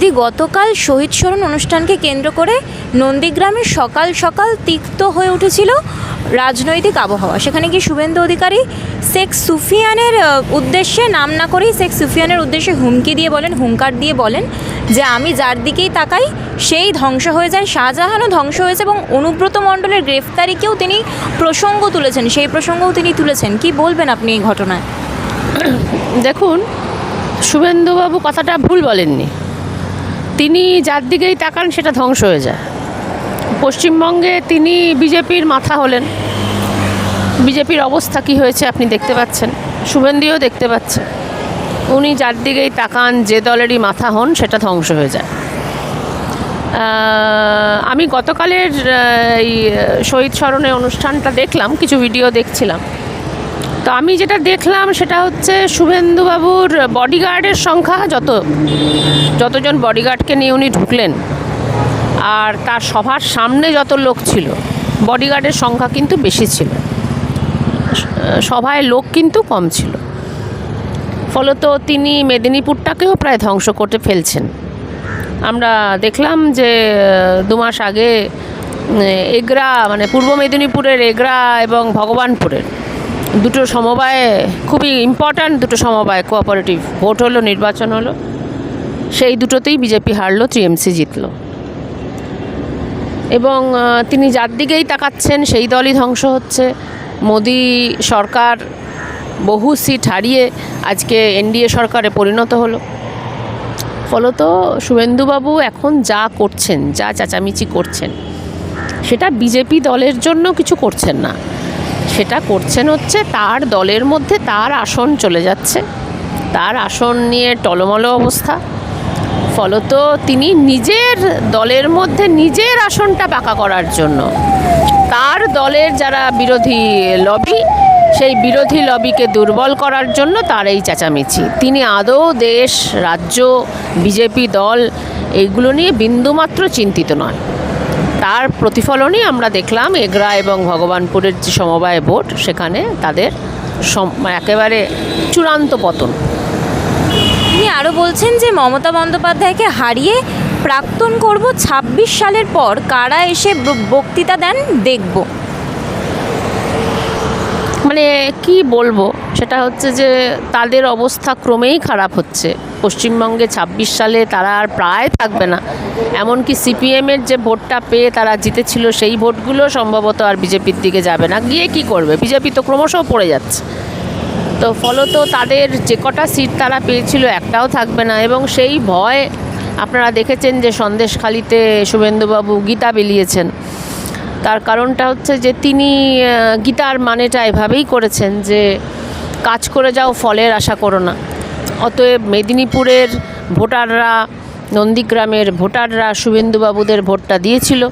দি গতকাল শহীদ স্মরণ অনুষ্ঠানকে কেন্দ্র করে নন্দীগ্রামে সকাল সকাল তিক্ত হয়ে উঠেছিল রাজনৈতিক আবহাওয়া। সেখানে গিয়ে শুভেন্দু অধিকারী শেখ সুফিয়ানের উদ্দেশ্যে নাম না করেই শেখ সুফিয়ানের উদ্দেশ্যে হুমকি দিয়ে বলেন, হুঙ্কার দিয়ে বলেন যে আমি যার দিকেই তাকাই সেই ধ্বংস হয়ে যায়। শাহজাহানও ধ্বংস হয়েছে এবং অনুব্রত মণ্ডলের গ্রেফতারিকেও তিনি প্রসঙ্গ তুলেছেন। সেই প্রসঙ্গও তিনি তুলেছেন। কি বলবেন আপনি এই ঘটনায়? দেখুন, শুভেন্দুবাবু কথাটা ভুল বলেননি। তিনি যার দিকেই তাকান, সেটা ধ্বংস হয়ে যায়। পশ্চিমবঙ্গে তিনি বিজেপির মাথা হলেন। বিজেপির অবস্থা কী হয়েছে আপনি দেখতে পাচ্ছেন? শুভেন্দুও দেখতে পাচ্ছেন। উনি যার দিকেই তাকান, যে দলেরই মাথা হন, সেটা ধ্বংস হয়ে যায়। আমি গতকালের এই শহীদ স্মরণে অনুষ্ঠানটা দেখলাম, কিছু ভিডিও দেখছিলাম। তো আমি যেটা দেখলাম সেটা হচ্ছে শুভেন্দুবাবুর বডিগার্ডের সংখ্যা যত, যতজন বডিগার্ডকে নিয়ে উনি ঢুকলেন, আর তার সভার সামনে যত লোক ছিল বডিগার্ডের সংখ্যা কিন্তু বেশি ছিল। সভায় লোক কিন্তু কম ছিল। ফলত তিনি মেদিনীপুরটাকেও প্রায় ধ্বংস করতে ফেলছেন। আমরা দেখলাম যে, দু মাস আগে এগরা মানে পূর্ব মেদিনীপুরের এগরা এবং ভগবানপুরের দুটো সমবায়ে, খুবই ইম্পর্ট্যান্ট দুটো সমবায় কোঅপারেটিভ ভোট হলো, নির্বাচন হলো, সেই দুটোতেই বিজেপি হারলো, টিএমসি জিতলো। এবং তিনি যার দিকেই তাকাচ্ছেন, সেই দলই ধ্বংস হচ্ছে। মোদি সরকার বহু সিট হারিয়ে আজকে এনডিএ সরকারে পরিণত হলো। ফলত শুভেন্দুবাবু এখন যা করছেন, যা চেঁচামেচি করছেন, সেটা বিজেপি দলের জন্য কিছু করছেন না। সেটা করছেন হচ্ছে তার দলের মধ্যে তার আসন চলে যাচ্ছে। তার আসন নিয়ে টলমল অবস্থা। ফলত তিনি নিজের দলের মধ্যে নিজের আসনটা পাকা করার জন্য। তার দলের যারা বিরোধী লবি, সেই বিরোধী লবিকে দুর্বল করার জন্য তার এই চেঁচামেচি। তিনি আদৌ দেশ, রাজ্য, বিজেপি দল, এইগুলো নিয়ে বিন্দুমাত্র চিন্তিত নয় তার প্রতিফলনই আমরা দেখলাম এগরা এবং ভগবানপুরের যে সমবায় ভোট সেখানে তাদের সম- একেবারে চূড়ান্ত পতন। তিনি আরও বলছেন যে মমতা বন্দ্যোপাধ্যায়কে হারিয়ে প্রাক্তন করব ২৬ সালের পর কারা এসে বক্তৃতা দেন দেখব। মানে কি বলব সেটা হচ্ছে যে তাদের অবস্থা ক্রমেই খারাপ হচ্ছে। পশ্চিমবঙ্গে ২৬ সালে তারা আর প্রায় থাকবে না। এমনকি সিপিএমের যে ভোটটা পেয়ে তারা জিতেছিল, সেই ভোটগুলো সম্ভবত আর বিজেপির দিকে যাবে না। গিয়ে কি করবে? বিজেপি তো ক্রমশ পড়ে যাচ্ছে। তো ফলত তাদের যে কটা সিট তারা পেয়েছিল একটাও থাকবে না এবং সেই ভয় আপনারা দেখেছেন যে সন্দেশখালিতে শুভেন্দুবাবু গীতা বেরিয়েছেন তার কারণটা হচ্ছে যে তিনি গীতার মানেটা এভাবেই করেছেন যে, কাজ করে যাও, ফলের আশা করো না। অতএব মেদিনীপুরের ভোটাররা, নন্দীগ্রামের ভোটাররা, শুভেন্দুবাবুদের ভোটটা দিয়েছিল।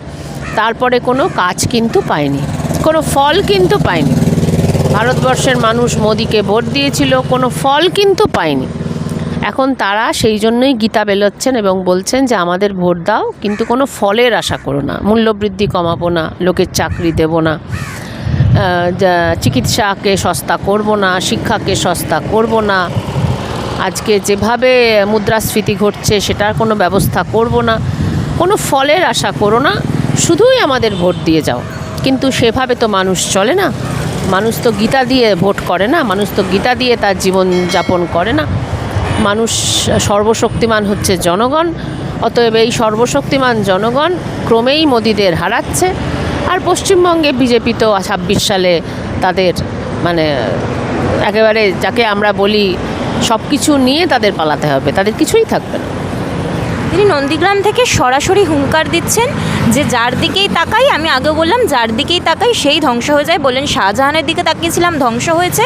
তারপরে কোনো কাজ কিন্তু পায়নি। কোনো ফল কিন্তু পায়নি। ভারতবর্ষের মানুষ মোদিকে ভোট দিয়েছিল, কোনো ফল কিন্তু পায়নি। এখন তারা সেই জন্যই গীতা বেরোচ্ছেন এবং বলছেন যে, আমাদের ভোট দাও, কিন্তু কোনো ফলের আশা করো না। মূল্যবৃদ্ধি কমাবো না, লোকের চাকরি দেব না। চিকিৎসাকে সস্তা করব না, শিক্ষাকে সস্তা করব না। আজকে যেভাবে মুদ্রাস্ফীতি ঘটছে, সেটার কোনো ব্যবস্থা করব না। কোনো ফলের আশা করো না, শুধুই আমাদের ভোট দিয়ে যাও। কিন্তু সেভাবে তো মানুষ চলে না। মানুষ তো গীতা দিয়ে ভোট করে না, মানুষ তো গীতা দিয়ে তার জীবন যাপন করে না। মানুষ সর্বশক্তিমান হচ্ছে জনগণ, অতএব এই সর্বশক্তিমান জনগণ ক্রমেই মোদিদের হারাচ্ছে। আর পশ্চিমবঙ্গে বিজেপি তো ছাব্বিশ সালে তাদের মানে একেবারে যাকে আমরা বলি সব কিছু নিয়ে তাদের পালাতে হবে তাদের কিছুই থাকবে না। তিনি নন্দীগ্রাম থেকে সরাসরি হুঙ্কার দিচ্ছেন যে যার দিকেই তাকাই আমি আগে বললাম যার দিকেই তাকাই সেই ধ্বংস হয়ে যায় বললেন শাহজাহানের দিকে তাকিয়েছিলাম ধ্বংস হয়েছে।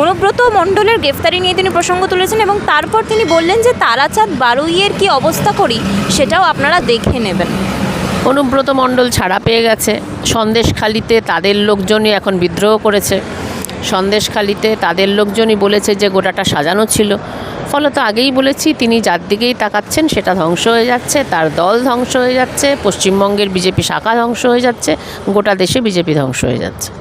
অনুব্রত মণ্ডলের গ্রেফতারি নিয়ে তিনি প্রসঙ্গ তুলেছেন এবং তারপর তিনি বললেন যে তারাচাঁদ বারুইয়ের কি অবস্থা করি সেটাও আপনারা দেখে নেবেন। অনুব্রত মণ্ডল ছাড়া পেয়ে গেছে। সন্দেশখালিতে তাদের লোকজনই এখন বিদ্রোহ করেছে। সন্দেশখালিতে তাদের লোকজনই বলেছে যে গোটাটা সাজানো ছিল। ফলত আগেই বলেছি, তিনি যার দিকেই তাকাচ্ছেন সেটা ধ্বংস হয়ে যাচ্ছে, তার দল ধ্বংস হয়ে যাচ্ছে, পশ্চিমবঙ্গের বিজেপি শাখা ধ্বংস হয়ে যাচ্ছে, গোটা দেশে বিজেপি ধ্বংস হয়ে যাচ্ছে।